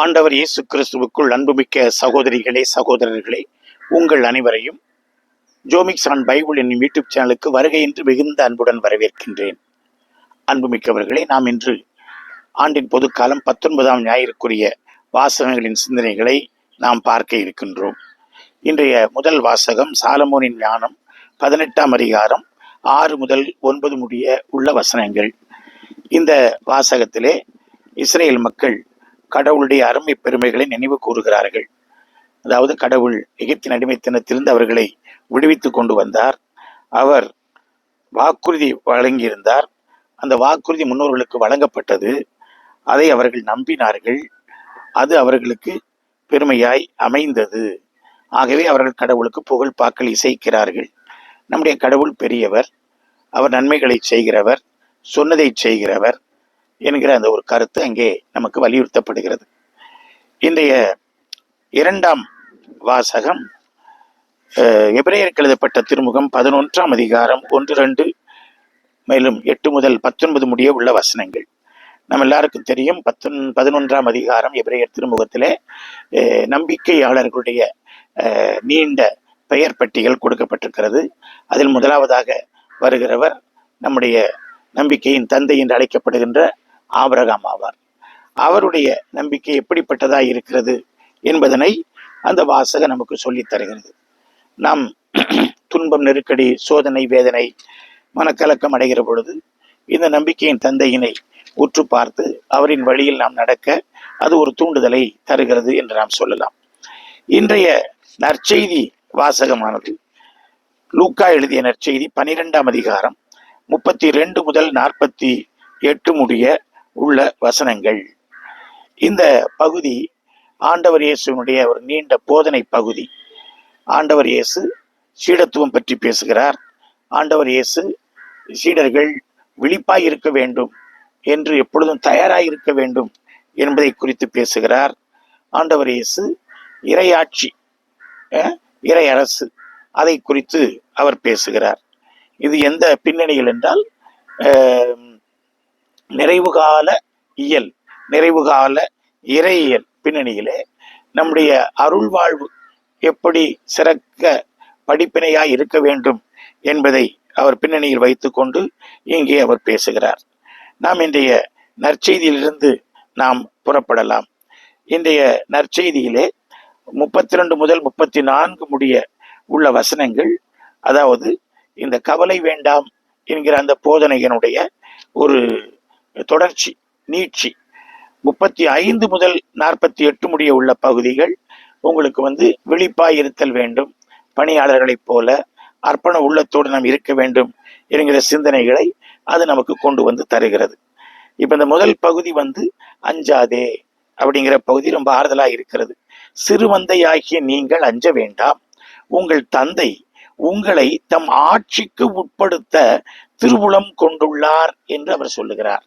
ஆண்டவர் இயேசு கிறிஸ்துவுக்குள் அன்புமிக்க சகோதரிகளே சகோதரர்களே உங்கள் அனைவரையும் ஜோமிக்ஸ் ஆன் பைபிள் என்னும் யூடியூப் சேனலுக்கு வருகை என்று மிகுந்த அன்புடன் வரவேற்கின்றேன். அன்புமிக்கவர்களே நாம் இன்று ஆண்டின் பொதுக்காலம் பத்தொன்பதாம் ஞாயிற்குரிய வாசகங்களின் சிந்தனைகளை நாம் பார்க்க இருக்கின்றோம். இன்றைய முதல் வாசகம் சாலமோனின் ஞானம் பதினெட்டாம் அதிகாரம் ஆறு முதல் ஒன்பது முடிய உள்ள வசனங்கள். இந்த வாசகத்திலே இஸ்ரேல் மக்கள் கடவுளுடைய அருமை பெருமைகளை நினைவு கூறுகிறார்கள். அதாவது கடவுள் எகிப்தின் அடிமைத்தனத்திலிருந்து அவர்களை விடுவித்து கொண்டு வந்தார். அவர் வாக்குறுதி வழங்கியிருந்தார். அந்த வாக்குறுதி முன்னோர்களுக்கு வழங்கப்பட்டது. அதை அவர்கள் நம்பினார்கள். அது அவர்களுக்கு பெருமையாய் அமைந்தது. ஆகவே அவர்கள் கடவுளுக்கு புகழ் பாக்கள் இசைக்கிறார்கள். நம்முடைய கடவுள் பெரியவர். அவர் நன்மைகளை செய்கிறவர். சொன்னதை செய்கிறவர். என்கிற அந்த ஒரு கருத்து அங்கே நமக்கு வலியுறுத்தப்படுகிறது. இன்றைய இரண்டாம் வாசகம் அஹ், எபிரேயருக்கு எழுதப்பட்ட திருமுகம் பதினொன்றாம் அதிகாரம் ஒன்று ரெண்டு மேலும் எட்டு முதல் பத்தொன்பது முடிய உள்ள வசனங்கள். நம்ம எல்லாருக்கும் தெரியும் பத்தொன் பதினொன்றாம் அதிகாரம் எபிரேயர் திருமுகத்திலே நம்பிக்கையாளர்களுடைய நீண்ட பெயர் பட்டியல் கொடுக்கப்பட்டிருக்கிறது. அதில் முதலாவதாக வருகிறவர் நம்முடைய நம்பிக்கையின் தந்தை என்று அழைக்கப்படுகின்ற ஆபரகாம் ஆவார். அவருடைய நம்பிக்கை எப்படிப்பட்டதாக இருக்கிறது என்பதனை அந்த வாசகம் நமக்கு சொல்லித் தருகிறது. நாம் துன்பம் நெருக்கடி சோதனை வேதனை மனக்கலக்கம் அடைகிற பொழுது இந்த நம்பிக்கையின் தந்தையினை உற்று பார்த்து அவரின் வழியில் நாம் நடக்க அது ஒரு தூண்டுதலை தருகிறது என்று நாம் சொல்லலாம். இன்றைய நற்செய்தி வாசகமானது லூக்கா எழுதிய நற்செய்தி பனிரெண்டாம் அதிகாரம் முப்பத்தி ரெண்டு முதல் நாற்பத்தி எட்டு முடிய உள்ள வசனங்கள். இந்த பகுதி ஆண்டவர் இயேசுனுடைய ஒரு நீண்ட போதனை பகுதி. ஆண்டவர் இயேசு சீடத்துவம் பற்றி பேசுகிறார். ஆண்டவர் இயேசு சீடர்கள் விழிப்பாய் இருக்க வேண்டும் என்று எப்பொழுதும் தயாராக இருக்க வேண்டும் என்பதை குறித்து பேசுகிறார். ஆண்டவர் இயேசு இறையாட்சி இறை அரசு அதை குறித்து அவர் பேசுகிறார். இது எந்த பின்னணியில் என்றால் நிறைவுகால இயல் நிறைவுகால இறையியல் பின்னணியிலே நம்முடைய அருள் வாழ்வு எப்படி சிறக்க படிப்பினையாய் இருக்க வேண்டும் என்பதை அவர் பின்னணியில் வைத்துக்கொண்டு இங்கே அவர் பேசுகிறார். நாம் இன்றைய நற்செய்தியிலிருந்து நாம் புறப்படலாம். இன்றைய நற்செய்தியிலே முப்பத்தி ரெண்டு முதல் முப்பத்தி நான்கு முடிய உள்ள வசனங்கள் அதாவது இந்த கவலை வேண்டாம் என்கிற அந்த போதனையினுடைய ஒரு தொடர்ச்சி நீட்சி. முப்பத்தி ஐந்து முதல் நாற்பத்தி எட்டு முடிய உள்ள பகுதிகள் உங்களுக்கு வந்து விழிப்பாய் இருத்தல் வேண்டும் பணியாளர்களைப் போல அர்ப்பண உள்ளத்தோடு நாம் இருக்க வேண்டும் என்கிற சிந்தனைகளை அது நமக்கு கொண்டு வந்து தருகிறது. இப்ப இந்த முதல் பகுதி வந்து அஞ்சாதே அப்படிங்கிற பகுதி ரொம்ப ஆறுதலா இருக்கிறது. சிறுமந்தையாகிய நீங்கள் அஞ்ச வேண்டாம். உங்கள் தந்தை உங்களை தம் ஆட்சிக்கு உட்படுத்த திருவுளம் கொண்டுள்ளார் என்று அவர் சொல்லுகிறார்.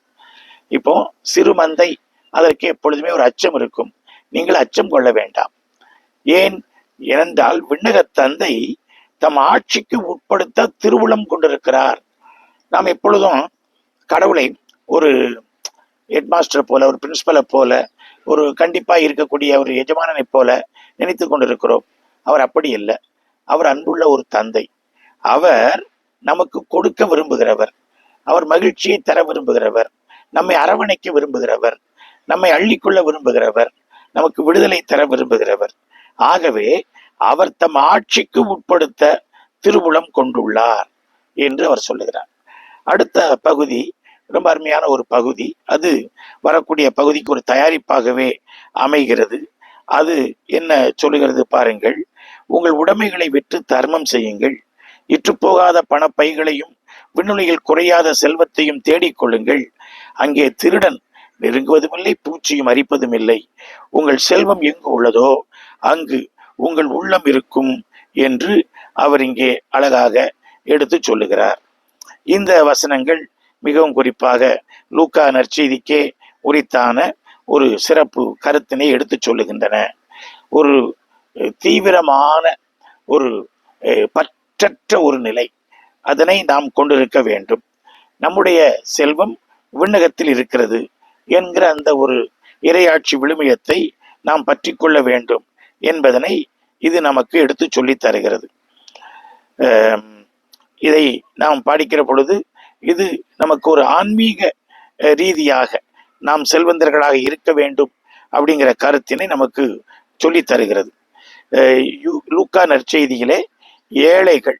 இப்போ சிறுமந்தை அதற்கு எப்பொழுதுமே ஒரு அச்சம் இருக்கும். நீங்கள் அச்சம் கொள்ள வேண்டாம். ஏன்? ஏனென்றால் விண்ணக தந்தை தம் ஆட்சிக்கு உட்படுத்த திருவுளம் கொண்டிருக்கிறார். நாம் எப்பொழுதும் கடவுளை ஒரு ஹெட்மாஸ்டர் போல ஒரு பிரின்சிபலை போல ஒரு கண்டிப்பாக இருக்கக்கூடிய ஒரு எஜமானனை போல நினைத்து கொண்டிருக்கிறோம். அவர் அப்படி இல்லை அவர் அன்புள்ள ஒரு தந்தை. அவர் நமக்கு கொடுக்க விரும்புகிறவர். அவர் மகிழ்ச்சியை தர விரும்புகிறவர். நம்மை அரவணைக்க விரும்புகிறவர் நம்மை அள்ளிக்கொள்ள விரும்புகிறவர் நமக்கு விடுதலை தர விரும்புகிறவர். ஆகவே அவர் தம் ஆட்சிக்கு உட்படுத்த திருவுளம் கொண்டுள்ளார் என்று அவர் சொல்லுகிறார். அடுத்த பகுதி ரொம்ப அருமையான ஒரு பகுதி. அது வரக்கூடிய பகுதிக்கு ஒரு தயாரிப்பாகவே அமைகிறது. அது என்ன சொல்லுகிறது பாருங்கள். உங்கள் உடைமைகளை விற்று தர்மம் செய்யுங்கள். இற்றுப்போகாத பணப்பைகளையும் விண்ணுலகில் குறையாத செல்வத்தையும் தேடிக் கொள்ளுங்கள். அங்கே திருடன் நெருங்குவதுமில்லை பூச்சியும் அரிப்பதும் இல்லை உங்கள் செல்வம் எங்கு உள்ளதோ அங்கு உங்கள் உள்ளம் இருக்கும் என்று அவர் இங்கே அழகாக எடுத்து சொல்லுகிறார். இந்த வசனங்கள் மிகவும் குறிப்பாக லூக்கா நற்செய்திக்கே உரித்தான ஒரு சிறப்பு கருத்தினை எடுத்துச் சொல்லுகின்றன. ஒரு தீவிரமான ஒரு பற்றற்ற ஒரு நிலை அதனை நாம் கொண்டிருக்க வேண்டும். நம்முடைய செல்வம் விண்ணகத்தில் இருக்கிறது என்கிற அந்த ஒரு இரையாட்சி விழுமியத்தை நாம் பற்றி கொள்ள வேண்டும் என்பதனை இது நமக்கு எடுத்து சொல்லித் தருகிறது. இதை நாம் பாடிக்கிற பொழுது இது நமக்கு ஒரு ஆன்மீக ரீதியாக நாம் செல்வந்தர்களாக இருக்க வேண்டும் அப்படிங்கிற கருத்தினை நமக்கு சொல்லித் தருகிறது. லூக்கா நற்செய்தியிலே ஏழைகள்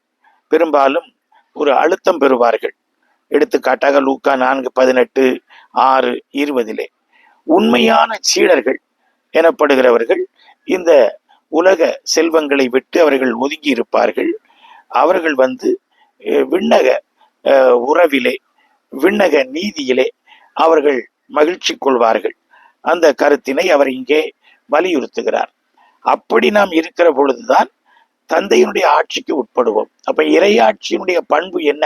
பெரும்பாலும் ஒரு அழுத்தம் பெறுவார்கள். எடுத்துக்காட்டாக லூக்கா நான்கு பதினெட்டு ஆறு இருபதிலே. உண்மையான சீடர்கள் எனப்படுகிறவர்கள் இந்த உலக செல்வங்களை விட்டு அவர்கள் ஒதுங்கி இருப்பார்கள். அவர்கள் வந்து விண்ணக உறவிலே விண்ணக நீதியிலே அவர்கள் மகிழ்ச்சி கொள்வார்கள். அந்த கருத்தினை அவர் இங்கே வலியுறுத்துகிறார். அப்படி நாம் இருக்கிற பொழுதுதான் தந்தையினுடைய ஆட்சிக்கு உட்படுவோம். அப்ப இறையாட்சியினுடைய பண்பு என்ன?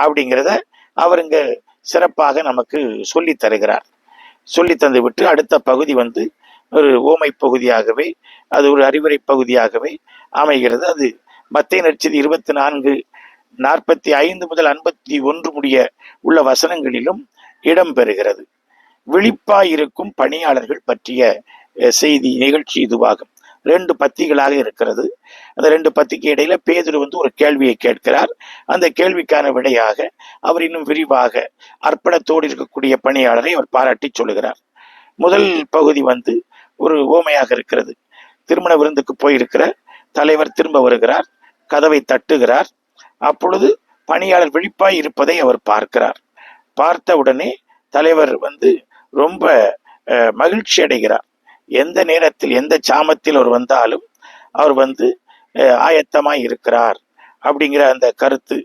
அப்படிங்கிறத அவர் இங்க சிறப்பாக நமக்கு சொல்லித் தருகிறார். சொல்லி தந்து விட்டு அடுத்த பகுதி வந்து ஒரு ஓமை பகுதியாகவே அது ஒரு அறிவுரை பகுதியாகவே அமைகிறது. அது மத்திய நட்சதி இருபத்தி நான்கு நாற்பத்தி ஐந்து முதல் ஐம்பத்தி ஒன்று முடிய உள்ள வசனங்களிலும் இடம்பெறுகிறது. விழிப்பாயிருக்கும் பணியாளர்கள் பற்றிய செய்தி நிகழ்ச்சி இதுவாகும். ரெண்டு பத்திகளாக இருக்கிறது. அந்த ரெண்டு பத்திக்கு இடையில பேதுரு வந்து ஒரு கேள்வியை கேட்கிறார். அந்த கேள்விக்கான விடையாக அவர் இன்னும் விரிவாக அர்ப்பணத்தோடு இருக்கக்கூடிய பணியாளரை அவர் பாராட்டி சொல்லுகிறார். முதல் பகுதி வந்து ஒரு ஓமையாக இருக்கிறது. திருமண விருந்துக்கு போயிருக்கிற தலைவர் திரும்ப வருகிறார். கதவை தட்டுகிறார். அப்பொழுது பணியாளர் விழிப்பாய் இருப்பதை அவர் பார்க்கிறார். பார்த்த உடனே தலைவர் வந்து ரொம்ப மகிழ்ச்சி அடைகிறார் எந்த நேரத்தில் எந்த சாமத்தில் அவர் வந்தாலும் அவர் வந்து ஆயத்தமாய் இருக்கிறார் அப்படிங்கிற அந்த கருத்து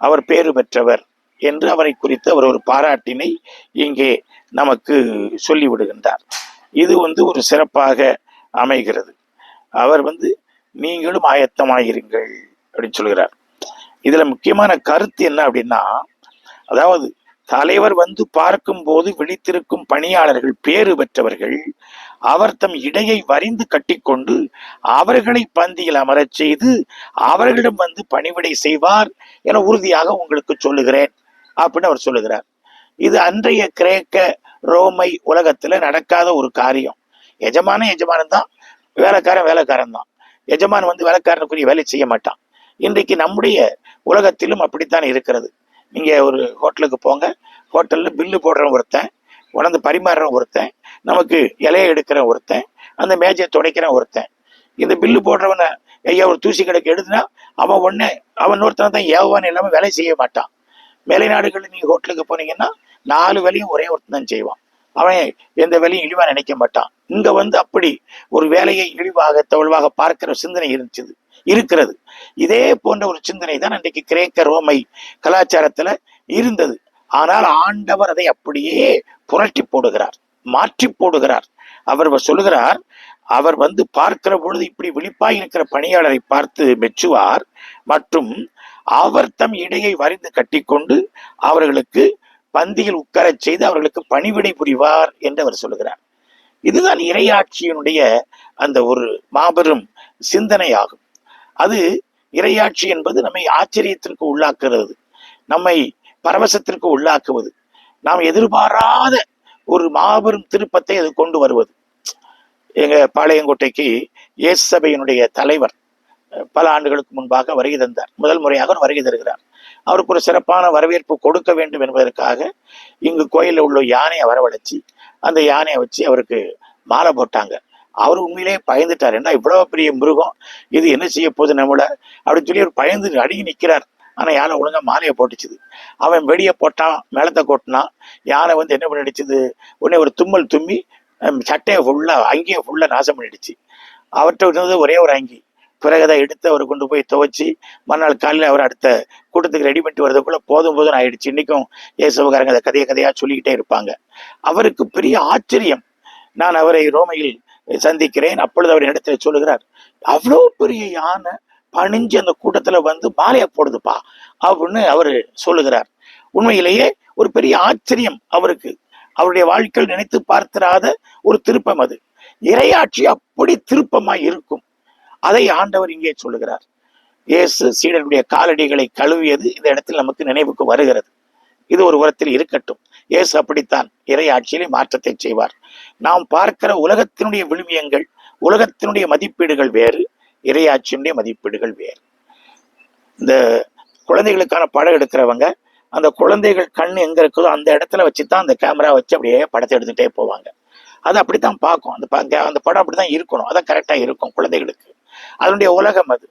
அவர் பேறு பெற்றவர் என்று அவரை குறித்து அவர் ஒரு பாராட்டினை இங்கே நமக்கு சொல்லி விடுகின்றார் இது வந்து ஒரு சிறப்பாக அமைகிறது. அவர் வந்து நீங்களும் ஆயத்தமாயிருங்கள் அப்படின்னு சொல்கிறார். இதுல முக்கியமான கருத்து என்ன அப்படின்னா அதாவது தலைவர் வந்து பார்க்கும் போது விழித்திருக்கும் பணியாளர்கள் பேறு பெற்றவர்கள் அவர் தம் இடையை வரிந்து கட்டிக்கொண்டு அவர்களை பந்தியில் அமரச் செய்து அவர்களிடம் வந்து பணிவிடை செய்வார் என உறுதியாக உங்களுக்கு சொல்லுகிறேன் அப்படின்னு அவர் சொல்லுகிறார். இது அன்றைய கிரேக்க ரோமை உலகத்துல நடக்காத ஒரு காரியம். எஜமான எஜமானன் தான் வேலைக்காரன் வேலைக்காரன் தான். எஜமான் வந்து வேலைக்காரனுக்குரிய வேலை செய்ய மாட்டான். இன்றைக்கு நம்முடைய உலகத்திலும் அப்படித்தான் இருக்கிறது. நீங்க ஒரு ஹோட்டலுக்கு போங்க ஹோட்டல்ல பில்லு போடுற ஒருத்தன் உணர்ந்து பரிமாறுற ஒருத்தன் நமக்கு இலையை எடுக்கிற ஒருத்தன் அந்த மேஜை துடைக்கிற ஒருத்தன். இந்த பில்லு போடுறவனை ஐயா ஒரு தூசி கடைக்கு எடுத்துனா அவன் ஒண்ணு அவன் ஒருத்தனை தான் ஏவான் இல்லாமல் வேலை செய்ய மாட்டான். மேலை நாடுகளில் நீங்கள் ஹோட்டலுக்கு போனீங்கன்னா நாலு வேலையும் ஒரே ஒருத்தன் தான் செய்வான். அவன் எந்த வேலையும் இழிவாக நினைக்க மாட்டான். இங்கே வந்து அப்படி ஒரு வேலையை இழிவாக தவழ்வாக பார்க்கிற சிந்தனை இருந்துச்சு இருக்கிறது. இதே போன்ற ஒரு சிந்தனை தான் அன்றைக்கு கிரேக்க ரோமை கலாச்சாரத்தில் இருந்தது. ஆனால் ஆண்டவர் அதை அப்படியே புரட்டி போடுகிறார் மாற்றி போடுகிறார். அவர் சொல்லுகிறார் அவர் வந்து பார்க்கிற பொழுது இப்படி விழிப்பாய் இருக்கிற பணியாளரை பார்த்து மெச்சுவார் மற்றும் அவர் தம் இடையை வரிந்து கட்டிக்கொண்டு அவர்களுக்கு பந்தியில் உட்காரச் செய்து அவர்களுக்கு பணிவிடை புரிவார் என்று அவர் சொல்லுகிறார். இதுதான் இறையாட்சியினுடைய அந்த ஒரு மாபெரும் சிந்தனையாகும். அது இறையாட்சி என்பது நம்மை ஆச்சரியத்திற்கு உள்ளாக்குறது நம்மை பரவசத்திற்கு உள்ளாக்குவது. நாம் எதிர்பாராத ஒரு மாபெரும் திருப்பத்தை அது கொண்டு வருவது. எங்க பாளையங்கோட்டைக்கு இயேசு சபையினுடைய தலைவர் பல ஆண்டுகளுக்கு முன்பாக வருகை தந்தார். முதல் முறையாக அவர் வருகை தருகிறார். அவருக்கு ஒரு சிறப்பான வரவேற்பு கொடுக்க வேண்டும் என்பதற்காக இங்கு கோயிலில் உள்ள யானையை வரவழைச்சி அந்த யானையை வச்சு அவருக்கு மாலை போட்டாங்க. அவர் உண்மையிலேயே பயந்துட்டார். என்ன இவ்வளவு பெரிய மிருகம்? இது என்ன செய்ய போகுது நம்மள? அப்படின்னு சொல்லி அவர் பயந்து அடிக்கி நிற்கிறார். ஆனால் யானை ஒழுங்காக மாலையை போட்டுச்சுது. அவன் வெடியை போட்டான் மேளத்தை கொட்டினான் யானை வந்து என்ன பண்ணிடுச்சுது? உடனே ஒரு தும்மல் தும்மி சட்டையை ஃபுல்லாக அங்கேயே ஃபுல்லாக நாசம் பண்ணிடுச்சு. அவர்கிட்ட இருந்தது ஒரே ஒரு அங்கி. பிறகு அதை எடுத்து அவர் கொண்டு போய் துவைச்சி மறுநாள் காலையில் அவர் அடுத்த கூட்டத்துக்கு ரெடி பண்ணிட்டு வரதுக்குள்ள போதும் போதும் ஆயிடுச்சு. இன்றைக்கும் இயேசுவகாரங்க அதை கதையை கதையாக சொல்லிக்கிட்டே இருப்பாங்க. அவருக்கு பெரிய ஆச்சரியம். நான் அவரை ரோமையில் சந்திக்கிறேன் அப்பொழுது அவர் இடத்துல சொல்லுகிறார் அவ்வளோ பெரிய யானை பணிஞ்சு அந்த கூட்டத்துல வந்து மாலையை போடுதுப்பா அப்படின்னு அவர் சொல்லுகிறார். உண்மையிலேயே ஒரு பெரிய ஆச்சரியம் அவருக்கு. அவருடைய வாழ்க்கையில் நினைத்து பார்த்திராத ஒரு திருப்பம் அது. இறையாட்சி அப்படி திருப்பமாய் இருக்கும். அதை ஆண்டவர் இங்கே சொல்லுகிறார். இயேசு சீடனுடைய காலடிகளை கழுவியது இந்த இடத்தில் நமக்கு நினைவுக்கு வருகிறது. இது ஒரு உரத்தில் இருக்கட்டும். இயேசு அப்படித்தான் இறையாட்சியிலே மாற்றத்தை செய்வார். நாம் பார்க்கிற உலகத்தினுடைய விழுமியங்கள் உலகத்தினுடைய மதிப்பீடுகள் வேறு. இரையாட்சியினுடைய மதிப்பீடுகள் வேறு. இந்த குழந்தைகளுக்கான படம் எடுக்கிறவங்க அந்த குழந்தைகள் கண் எங்க இருக்குதோ அந்த இடத்துல வச்சு தான் அந்த கேமரா வச்சு அப்படியே படத்தை எடுத்துகிட்டே போவாங்க. அது அப்படித்தான் பார்க்கும். அந்த அந்த படம் அப்படித்தான் இருக்கணும். அதான் கரெக்டாக இருக்கும் குழந்தைகளுக்கு. அதனுடைய உலகம் அது.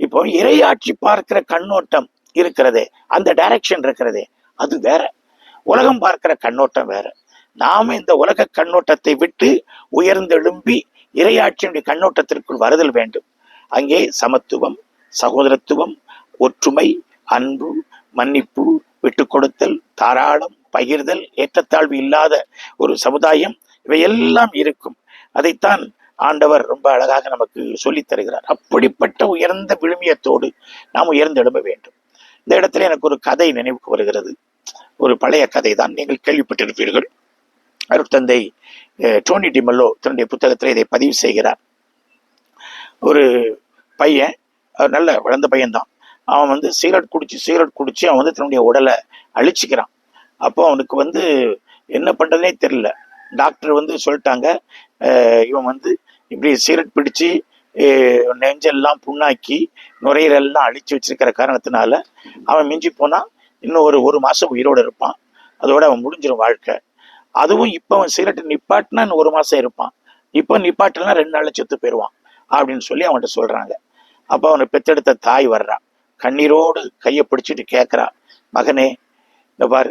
இப்போ இரையாட்சி பார்க்கிற கண்ணோட்டம் இருக்கிறதே அந்த டைரக்ஷன் இருக்கிறதே அது வேற. உலகம் பார்க்கிற கண்ணோட்டம் வேற. நாம இந்த உலக கண்ணோட்டத்தை விட்டு உயர்ந்தெழும்பி இரையாட்சியினுடைய கண்ணோட்டத்திற்குள் வருதல் வேண்டும். அங்கே சமத்துவம் சகோதரத்துவம் ஒற்றுமை அன்பு மன்னிப்பு விட்டு கொடுத்தல் தாராளம் பகிர்தல் ஏற்றத்தாழ்வு இல்லாத ஒரு சமுதாயம் இவையெல்லாம் இருக்கும். அதைத்தான் ஆண்டவர் ரொம்ப அழகாக நமக்கு சொல்லித் தருகிறார். அப்படிப்பட்ட உயர்ந்த விழுமியத்தோடு நாம் உயர்ந்து எழும்ப வேண்டும். இந்த இடத்துல எனக்கு ஒரு கதை நினைவுக்கு வருகிறது. ஒரு பழைய கதை தான் நீங்கள் கேள்விப்பட்டிருப்பீர்கள். அருட்தந்தை டோனி டிமல்லோ தன்னுடைய புத்தகத்தில் இதை பதிவு செய்கிறார். ஒரு பையன் அவர் நல்ல வளர்ந்த பையன்தான். அவன் வந்து சிகரெட் குடிச்சு சிகரெட் குடிச்சு அவன் வந்து தன்னுடைய உடலை அழிச்சிக்கிறான். அப்போ அவனுக்கு வந்து என்ன பண்றதுனே தெரியல. டாக்டர் வந்து சொல்லிட்டாங்க இவன் வந்து இப்படி சிகரெட் பிடிச்சு நெஞ்செல்லாம் புண்ணாக்கி நுரையீரல்லாம் அழிச்சு வச்சிருக்கிற காரணத்தினால அவன் மிஞ்சி போனா இன்னும் ஒரு ஒரு மாசம் உயிரோடு இருப்பான். அதோட அவன் முடிஞ்சிடும் வாழ்க்கை. அதுவும் இப்போ அவன் சிகரெட் நிப்பாட்டினா இன்னும் ஒரு மாசம் இருப்பான். இப்போ நிப்பாட்டலாம் ரெண்டு நாள்ல செத்து போயிடுவான் அப்படின்னு சொல்லி அவன்கிட்ட சொல்றாங்க. அப்போ அவனை பெத்தெடுத்த தாய் வர்றான் கண்ணீரோடு கையை பிடிச்சிட்டு கேட்குறா மகனே இந்த பாரு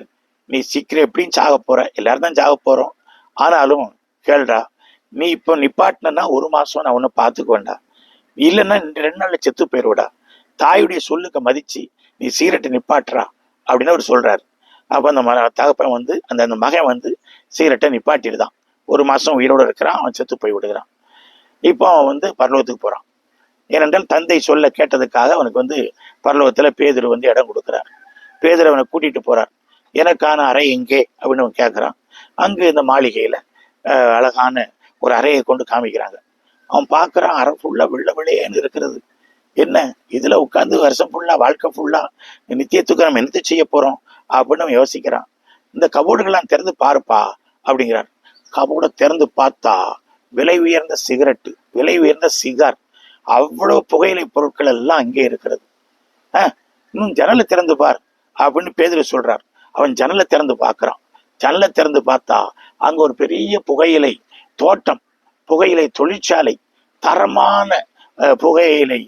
நீ சீக்கிரம் எப்படியும் சாக போற. எல்லாரும் தான் சாக போறோம். ஆனாலும் கேள்றா நீ இப்போ நிப்பாட்டினா ஒரு மாசம் நான் ஒன்றும் பார்த்துக்குவேண்டா இல்லைன்னா ரெண்டு நாளில் செத்து போயிடுவடா தாயுடைய சொல்லுக்கு மதிச்சு நீ சீரட்டை நிப்பாட்டுறா அப்படின்னு அவர் சொல்றாரு. அப்போ அந்த ம தகப்பன் வந்து அந்த அந்த மகன் வந்து சீரட்டை நிப்பாட்டிடுதான். ஒரு மாசம் உயிரோடு இருக்கிறான் அவன் செத்து போய் விடுகிறான். இப்போ அவன் வந்து பரலோகத்துக்கு போறான். ஏனென்றால் தந்தை சொல்ல கேட்டதுக்காக அவனுக்கு வந்து பரலோகத்தில் பேதர் வந்து இடம் கொடுக்குறார். பேதர் அவனை கூட்டிட்டு போறார். எனக்கான அறை எங்கே அப்படின்னு அவன் கேட்குறான் அங்கே இந்த மாளிகையில் அழகான ஒரு அறையை கொண்டு காமிக்கிறாங்க. அவன் பார்க்குறான் அறை ஃபுல்லாக வெள்ள வெள்ளையேன்னு இருக்கிறது. என்ன? இதில் உட்காந்து வருஷம் ஃபுல்லாக வாழ்க்கை ஃபுல்லாக நித்தியத்துக்கு நம்ம என்னத்தை செய்ய போகிறோம் அப்படின்னு அவன் யோசிக்கிறான். இந்த கபோர்டுகள்லாம் திறந்து பாருப்பா அப்படிங்கிறார். கபோர்டை திறந்து பார்த்தா விலை உயர்ந்த சிகரெட்டு விலை உயர்ந்த சிகார் அவ்வளவு புகையிலை பொருட்கள் எல்லாம் அங்கே இருக்கிறது. இன்னும் ஜன்னலை திறந்து பார் அப்படின்னு பேதிரி சொல்றார். அவன் ஜன்னலை திறந்து பார்க்கறான். ஜன்னலை திறந்து பார்த்தா அங்க ஒரு பெரிய புகையிலை தோட்டம் புகையிலை தொழிற்சாலை தரமான புகையிலை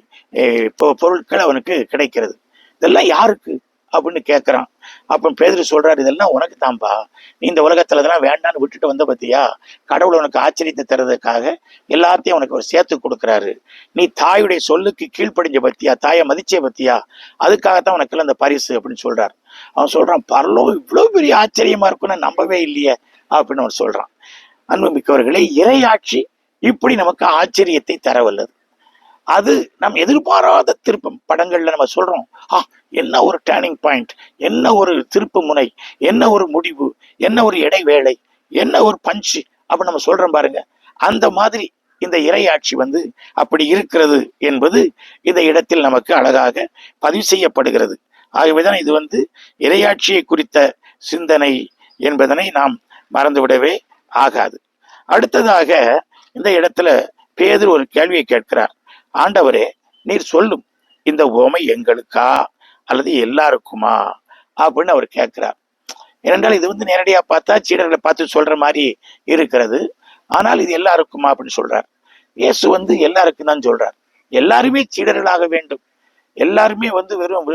பொருட்கள் அவனுக்கு கிடைக்கிறது. இதெல்லாம் யாருக்கு? அப்படின்னு கேட்குறான் அப்போ பேதுரு சொல்றாரு இதெல்லாம் உனக்கு தான்பா. நீ இந்த உலகத்துல இதெல்லாம் வேண்டான்னு விட்டுட்டு வந்த பத்தியா? கடவுள் உனக்கு ஆச்சரியத்தை தர்றதுக்காக எல்லாத்தையும் உனக்கு ஒரு சேர்த்து கொடுக்குறாரு. நீ தாயுடைய சொல்லுக்கு கீழ்ப்படிஞ்ச பத்தியா? தாயை மதிச்ச பத்தியா? அதுக்காகத்தான் உனக்கு அந்த பரிசு அப்படின்னு சொல்றாரு. அவன் சொல்றான் பரலோகம் இவ்வளவு பெரிய ஆச்சரியமா இருக்கும்னு நம்பவே இல்லையே அப்படின்னு அவன் சொல்றான். அன்புமிக்கவர்களே இறையாட்சி இப்படி நமக்கு ஆச்சரியத்தை தரவல்லது அது நாம் எதிர்பாராத திருப்பம் படங்கள்ல நம்ம சொல்றோம். ஆ என்ன ஒரு டேர்னிங் பாயிண்ட் என்ன ஒரு திருப்பு முனை என்ன ஒரு முடிவு என்ன ஒரு இடைவேளை என்ன ஒரு பஞ்சு அப்படி நம்ம சொல்றோம் பாருங்க. அந்த மாதிரி இந்த இறையாட்சி வந்து அப்படி இருக்கிறது என்பது இந்த இடத்தில் நமக்கு அழகாக பதிவு செய்யப்படுகிறது. ஆகவேதான் இது வந்து இறையாட்சியை குறித்த சிந்தனை என்பதனை நாம் மறந்துவிடவே ஆகாது. அடுத்ததாக இந்த இடத்துல பேதர் ஒரு கேள்வியை கேட்கிறார். ஆண்டவரே நீர் சொல்லும் இந்த உவமை எங்களுக்கா? அல்லது எல்லாருக்குமா? அப்படின்னு அவர் கேட்கிறார். ஏனென்றால் இது வந்து நேரடியா பார்த்தா சீடர்களை பார்த்து சொல்ற மாதிரி இருக்கிறது. ஆனால் இது எல்லாருக்குமா அப்படின்னு சொல்றார். இயேசு வந்து எல்லாருக்கும் தான் சொல்றார். எல்லாருமே சீடர்களாக வேண்டும். எல்லாருமே வந்து வெறும்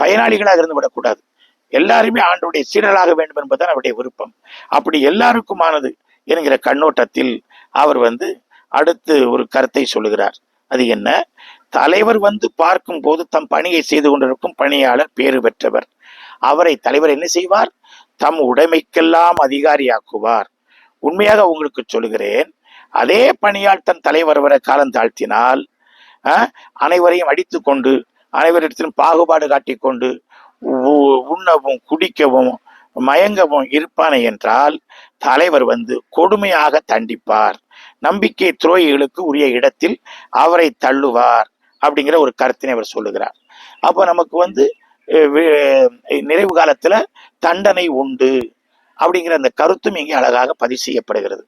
பயனாளிகளாக இருந்து விடக்கூடாது. எல்லாருமே ஆண்டவருடைய சீடர்களாக வேண்டும் என்பதுதான் அவருடைய விருப்பம். அப்படி எல்லாருக்குமானது என்கிற கண்ணோட்டத்தில் அவர் வந்து அடுத்து ஒரு கருத்தை சொல்லுகிறார். அது என்ன? தலைவர் வந்து பார்க்கும் போது தம் பணியை செய்து கொண்டிருக்கும் பணியாளர் பேறு பெற்றவர். அவரை தலைவர் என்ன செய்வார்? தம் உடைமைக்கெல்லாம் அதிகாரியாக்குவார். உண்மையாக உங்களுக்கு சொல்லுகிறேன் அதே பணியால் தன் தலைவர் வர காலம் தாழ்த்தினால் அனைவரையும் அடித்து கொண்டு அனைவரிடத்திலும் பாகுபாடு காட்டிக்கொண்டு உண்ணவும் குடிக்கவும் மயங்கவும் இருப்பானே என்றால் தலைவர் வந்து கொடுமையாக தண்டிப்பார். நம்பிக்கை துரோகிகளுக்கு உரிய இடத்தில் அவரை தள்ளுவார் அப்படிங்கிற ஒரு கருத்தினை அவர் சொல்லுகிறார். அப்போ நமக்கு வந்து நிறைவு காலத்துல தண்டனை உண்டு அப்படிங்கிற அந்த கருத்தும் இங்கே அழகாக பதிவு செய்யப்படுகிறது.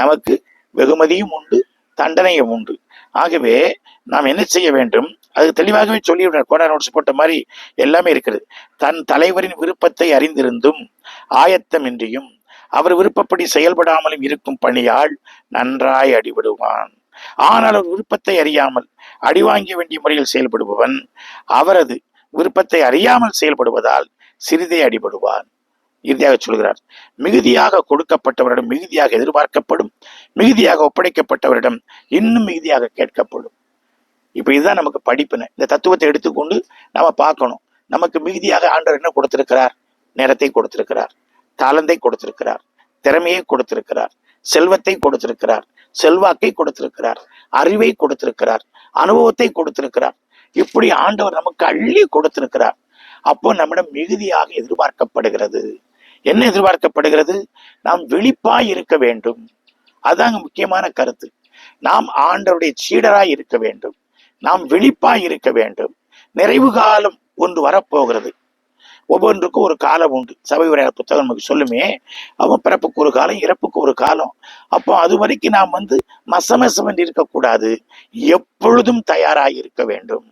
நமக்கு வெகுமதியும் உண்டு தண்டனையும் உண்டு. ஆகவே நாம் என்ன செய்ய வேண்டும்? அது தெளிவாகவே சொல்லிவிடுறார். கோடா நோட்ஸ் போட்ட மாதிரி எல்லாமே இருக்கிறது. தன் தலைவரின் விருப்பத்தை அறிந்திருந்தும் ஆயத்தமின்றியும் அவர் விருப்பப்படி செயல்படாமலும் இருக்கும் பணியால் நன்றாய் அடிபடுவான். ஆனால் அவர் விருப்பத்தை அறியாமல் அடிவாங்க வேண்டிய முறையில் செயல்படுபவன் அவரது விருப்பத்தை அறியாமல் செயல்படுவதால் சிறிதே அடிபடுவான். இறுதியாக சொல்கிறார் மிகுதியாக கொடுக்கப்பட்டவரிடம் மிகுதியாக எதிர்பார்க்கப்படும் மிகுதியாக ஒப்படைக்கப்பட்டவரிடம் இன்னும் மிகுதியாக கேட்கப்படும். இப்போ இதுதான் நமக்கு படிப்பினை. இந்த தத்துவத்தை எடுத்துக்கொண்டு நம்ம பார்க்கணும் நமக்கு மிகுதியாக ஆண்டவர் என்ன கொடுத்திருக்கிறார்? நேரத்தை கொடுத்திருக்கிறார். தாளந்தை கொடுத்திருக்கிறார். திறமையை கொடுத்திருக்கிறார். செல்வத்தை கொடுத்திருக்கிறார். செல்வாக்கை கொடுத்திருக்கிறார். அறிவை கொடுத்திருக்கிறார். அனுபவத்தை கொடுத்திருக்கிறார். இப்படி ஆண்டவர் நமக்கு அள்ளி கொடுத்திருக்கிறார். அப்போ நம்மிடம் மிகுதியாக எதிர்பார்க்கப்படுகிறது. என்ன எதிர்பார்க்கப்படுகிறது? நாம் விழிப்பாய் இருக்க வேண்டும். அதாங்க முக்கியமான கருத்து. நாம் ஆண்டவருடைய சீடராய் இருக்க வேண்டும். நாம் விழிப்பாய் இருக்க வேண்டும். நிறைவு காலம் ஒன்று வரப்போகிறது. ஒவ்வொன்றுக்கும் ஒரு காலம் உண்டு. சபை உரையாடல் புத்தகம் நமக்கு சொல்லுமே. அவன் பிறப்புக்கு ஒரு காலம் இறப்புக்கு ஒரு காலம். அப்போ அது வரைக்கும் நாம் வந்து மசமசமன் இருக்கக்கூடாது. எப்பொழுதும் தயாராக இருக்க வேண்டும்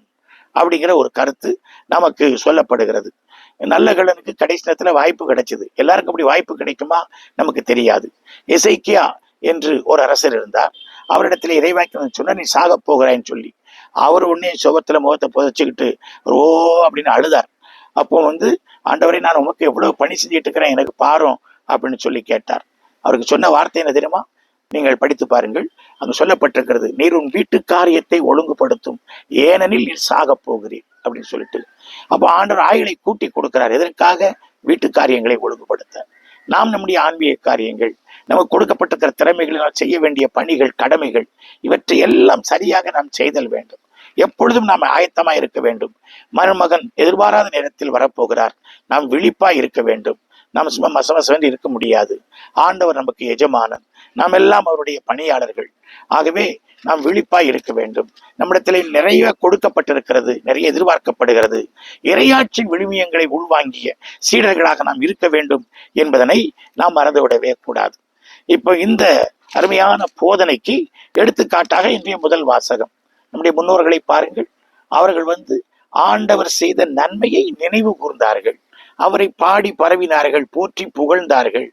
அப்படிங்கிற ஒரு கருத்து நமக்கு சொல்லப்படுகிறது. நல்ல கலனுக்கு கடைசி நேரத்தில் வாய்ப்பு கிடைச்சது. எல்லாருக்கும் அப்படி வாய்ப்பு கிடைக்குமா? நமக்கு தெரியாது. இசைக்கியா என்று ஒரு அரசர் இருந்தார். அவரிடத்துல இறைவாக்கியம் சொன்னா நீ சாக போகிறாய்ன்னு சொல்லி. அவர் உடனே சுகத்துல முகத்தை புதைச்சுக்கிட்டு ஓ அப்படின்னு அழுதார். அப்போ வந்து ஆண்டவரை நான் உமக்கு எவ்வளவு பணி செஞ்சுட்டு இருக்கிறேன் எனக்கு பாரும் அப்படின்னு சொல்லி கேட்டார். அவருக்கு சொன்ன வார்த்தை என்ன தெரியுமா? நீங்கள் படித்து பாருங்கள். அங்கு சொல்லப்பட்டிருக்கிறது நீர் உன் வீட்டு காரியத்தை ஒழுங்குபடுத்தும். ஏனெனில் நீர் சாகப் போகிறீர் அப்படின்னு சொல்லிட்டு. அப்போ ஆண்டவர் ஆயுளை கூட்டி கொடுக்கிறார். எதற்காக? வீட்டு காரியங்களை ஒழுங்குபடுத்த. நாம் நம்முடைய ஆன்மீக காரியங்கள் நமக்கு கொடுக்கப்பட்டிருக்கிற திறமைகளினால் செய்ய வேண்டிய பணிகள் கடமைகள் இவற்றை எல்லாம் சரியாக நாம் செய்தல் வேண்டும். எப்பொழுதும் நாம் ஆயத்தமாய் இருக்க வேண்டும். மருமகன் எதிர்பாராத நேரத்தில் வரப்போகிறார். நாம் விழிப்பாய் இருக்க வேண்டும். நாம் சும்மா மசமசவன் இருக்க முடியாது. ஆண்டவர் நமக்கு எஜமானன். நாம் எல்லாம் அவருடைய பணியாளர்கள். ஆகவே நாம் விழிப்பாய் இருக்க வேண்டும். நம்மிடத்தில் நிறைய கொடுக்கப்பட்டிருக்கிறது. நிறைய எதிர்பார்க்கப்படுகிறது. இரையாட்சி விழுமியங்களை உள்வாங்கிய சீடர்களாக நாம் இருக்க வேண்டும் என்பதனை நாம் மறந்துவிடவே கூடாது. இப்போ இந்த அருமையான போதனைக்கு எடுத்துக்காட்டாக இன்றைய முதல் வாசகம். நம்முடைய முன்னோர்களை பாருங்கள். அவர்கள் வந்து ஆண்டவர் செய்த நன்மையை நினைவு கூர்ந்தார்கள். அவரை பாடி பரவினார்கள் போற்றி புகழ்ந்தார்கள்.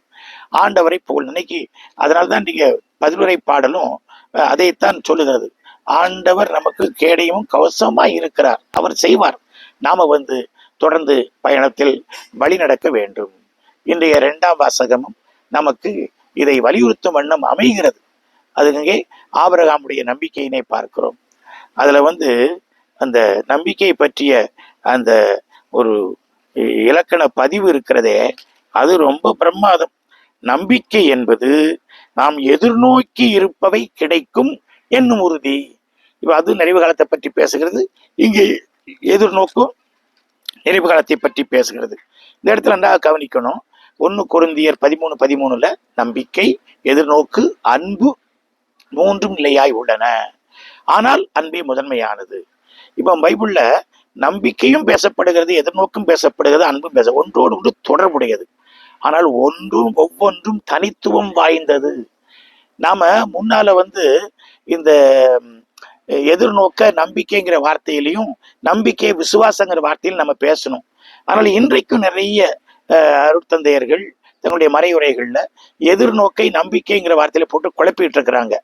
ஆண்டவரை புகழ் இன்னைக்கு அதனால்தான் நீங்க பதிலுரை பாடலும் அதைத்தான் சொல்லுகிறது. ஆண்டவர் நமக்கு கேடையும் கவசமாய் இருக்கிறார். அவர் செய்வார். நாம வந்து தொடர்ந்து பயணத்தில் வழி நடக்க வேண்டும். இன்றைய இரண்டாம் வாசகமும் நமக்கு இதை வலியுறுத்தும் வண்ணம் அமைகிறது. அது இங்கே நம்பிக்கையினை பார்க்கிறோம். அதில் வந்து அந்த நம்பிக்கை பற்றிய அந்த ஒரு இலக்கண பதிவு இருக்கிறதே அது ரொம்ப பிரமாதம். நம்பிக்கை என்பது நாம் எதிர்நோக்கி இருப்பவை கிடைக்கும் என்னும் உறுதி. இப்போ அது நிறைவு காலத்தை பற்றி பேசுகிறது இங்கே எதிர்நோக்கும் நிறைவு காலத்தை பற்றி பேசுகிறது. இந்த இடத்துல ரெண்டாவது கவனிக்கணும். ஒன்று குருந்தியர் பதிமூணு பதிமூணுல நம்பிக்கை எதிர்நோக்கு அன்பு மூன்றும் நிலையாய் உள்ளன. ஆனால் அன்பே முதன்மையானது. இப்போ பைபிளில் நம்பிக்கையும் பேசப்படுகிறது எதிர்நோக்கும் பேசப்படுகிறது அன்பும் பேச ஒன்றோடு ஒன்று தொடர்புடையது. ஆனால் ஒன்றும் ஒவ்வொன்றும் தனித்துவம் வாய்ந்தது. நாம முன்னால வந்து இந்த எதிர்நோக்க நம்பிக்கைங்கிற வார்த்தையிலையும் நம்பிக்கை விசுவாசங்கிற வார்த்தையில் நம்ம பேசணும். ஆனால் இன்றைக்கும் நிறைய அருட்தந்தையர்கள் தங்களுடைய மறையுரைகள்ல எதிர்நோக்கை நம்பிக்கைங்கிற வார்த்தையில போட்டு குழப்பிட்டு இருக்கிறாங்க.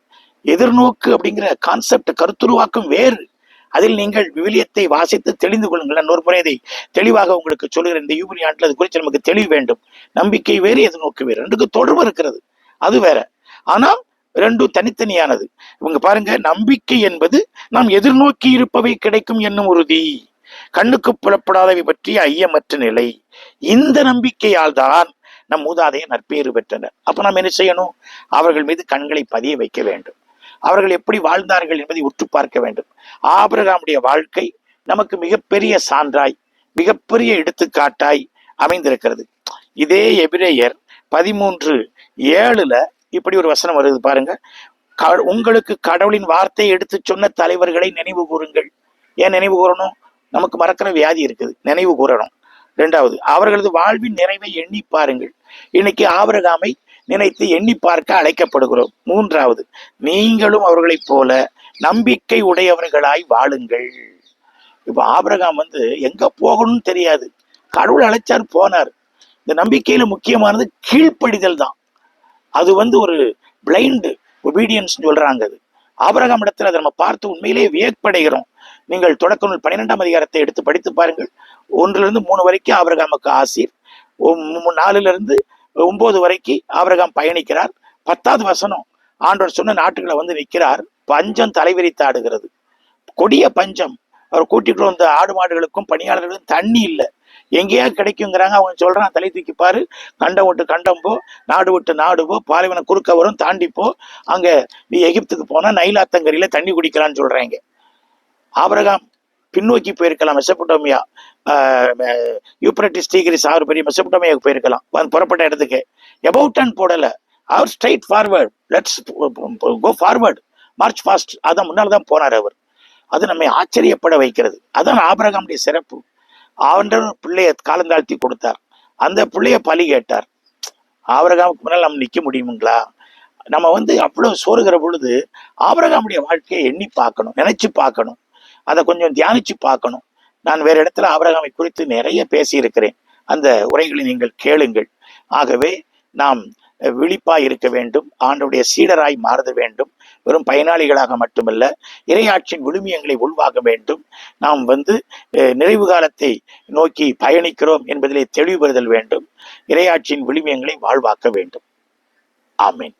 எதிர்நோக்கு அப்படிங்கிற கான்செப்ட் கருத்துருவாக்கம் வேறு. அதில் நீங்கள் விவிலியத்தை வாசித்து தெளிந்து கொள்ளுங்கள். நான் ஒரு முறை இதை தெளிவாக உங்களுக்கு சொல்கிறேன் இந்த யூபினி ஆண்டில் அது குறித்து நமக்கு தெளிவு வேண்டும். நம்பிக்கை வேறு எதிர்நோக்கு வேறு. ரெண்டுக்கு தொடர்பு இருக்கிறது. அது வேற. ஆனால் ரெண்டும் தனித்தனியானது. இவங்க பாருங்க நம்பிக்கை என்பது நாம் எதிர்நோக்கி இருப்பவை கிடைக்கும் என்னும் உறுதி. கண்ணுக்கு புலப்படாதவை பற்றிய ஐயமற்ற நிலை. இந்த நம்பிக்கையால் தான் நம் மூதாதைய நற்பேறு பெற்றனர். அப்ப நாம் என்ன செய்யணும்? அவர்கள் மீது கண்களை பதிய வைக்க வேண்டும். அவர்கள் எப்படி வாழ்ந்தார்கள் என்பதை உற்று பார்க்க வேண்டும். ஆபிரகாமுடைய வாழ்க்கை நமக்கு மிகப்பெரிய சான்றாய் மிகப்பெரிய எடுத்துக்காட்டாய் அமைந்திருக்கிறது. இதே எபிரேயர் பதிமூன்று ஏழுல இப்படி ஒரு வசனம் வருது பாருங்க. க- உங்களுக்கு கடவுளின் வார்த்தையை எடுத்து சொன்ன தலைவர்களை நினைவு கூறுங்கள். ஏன் நினைவு கூறணும்? நமக்கு மறக்கிற வியாதி இருக்குது. நினைவு கூறணும். ரெண்டாவது அவர்களது வாழ்வின் நிறைவை எண்ணி பாருங்கள். இன்னைக்கு ஆபிரகாமை நினைத்து எண்ணி பார்க்க அழைக்கப்படுகிறோம். மூன்றாவது நீங்களும் அவர்களைப் போல நம்பிக்கை உடையவர்களாய் வாழுங்கள். இப்போ ஆபிரகாம் வந்து எங்க போகணும்னு தெரியாது. கடவுள் அழைச்சார் போனார். இந்த நம்பிக்கையில முக்கியமானது கீழ்ப்படிதல் தான். அது வந்து ஒரு பிளைண்டு ஒபீடியன்ஸ் சொல்றாங்க அது. ஆபரகம் இடத்துல அதை நம்ம பார்த்து உண்மையிலேயே வியப்படைகிறோம். நீங்கள் தொடக்க நூல் பன்னிரெண்டாம் அதிகாரத்தை எடுத்து படித்து பாருங்கள். ஒன்றுல இருந்து மூணு வரைக்கும் ஆபரகாமுக்கு ஆசீர். நாலுல இருந்து ஒன்பது வரைக்கும் ஆபிரகாம் பயணிக்கிறார். பத்தாவது வசனம் ஆண்டவர் சொன்ன நாட்டுகளை வந்து நிற்கிறார். பஞ்சம் தலைவிரித்தாடுகிறது கொடிய பஞ்சம். அவர் கூட்டிட்டு வந்த ஆடு மாடுகளுக்கும் பணியாளர்களுக்கும் தண்ணி இல்லை. எங்கேயா கிடைக்குங்கிறாங்க. அவங்க சொல்றான் தலை தூக்கி பாரு. கண்டம் விட்டு கண்டம் போ. நாடு விட்டு நாடு போ. பாலைவன குறுக்க வரும் தாண்டிப்போ அங்க நீ எகிப்துக்கு போனா நைலாத்தங்கரியில தண்ணி குடிக்கலாம்னு சொல்றாங்க. ஆபிரகாம் பின்னோக்கி போயிருக்கலாம் மெசப்பட்டோமியா. யூப்ரட்டிஸ் டீகிரிஸ் ஆறு பெரிய மெசபுட்டோமியாவுக்கு போயிருக்கலாம். வந்து புறப்பட்ட இடத்துக்கு. எபவுட் அண்ட் போடலை. அவர் straight forward let's go forward march fast அதான் முன்னால் தான் போனார் அவர். அது நம்மை ஆச்சரியப்பட வைக்கிறது. அதான் ஆபிரகாமுடைய சிறப்பு. அவன் பிள்ளைய காலந்தாழ்த்தி கொடுத்தார். அந்த பிள்ளைய பலி கேட்டார். ஆபரகாமுக்கு முன்னால் நம்ம நிற்க முடியுங்களா நம்ம வந்து அவ்வளோ சோறுகிற பொழுது ஆபரகாமுடைய வாழ்க்கையை எண்ணி பார்க்கணும். நினைச்சு பார்க்கணும். அதை கொஞ்சம் தியானிச்சு பார்க்கணும். நான் வேறு இடத்துல ஆபிரகாமை குறித்து நிறைய பேசியிருக்கிறேன். அந்த உரைகளை நீங்கள் கேளுங்கள். ஆகவே நாம் விழிப்பாய் இருக்க வேண்டும். ஆண்டுடைய சீடராய் மாறுத வேண்டும். வெறும் பயனாளிகளாக மட்டுமல்ல இரையாற்றின் விழுமியங்களை உள்வாக வேண்டும். நாம் வந்து நிறைவு காலத்தை நோக்கி பயணிக்கிறோம் என்பதிலே தெளிவு பெறுதல் வேண்டும். இரையாற்றின் விழுமியங்களை வாழ்வாக்க வேண்டும். ஆமீன்.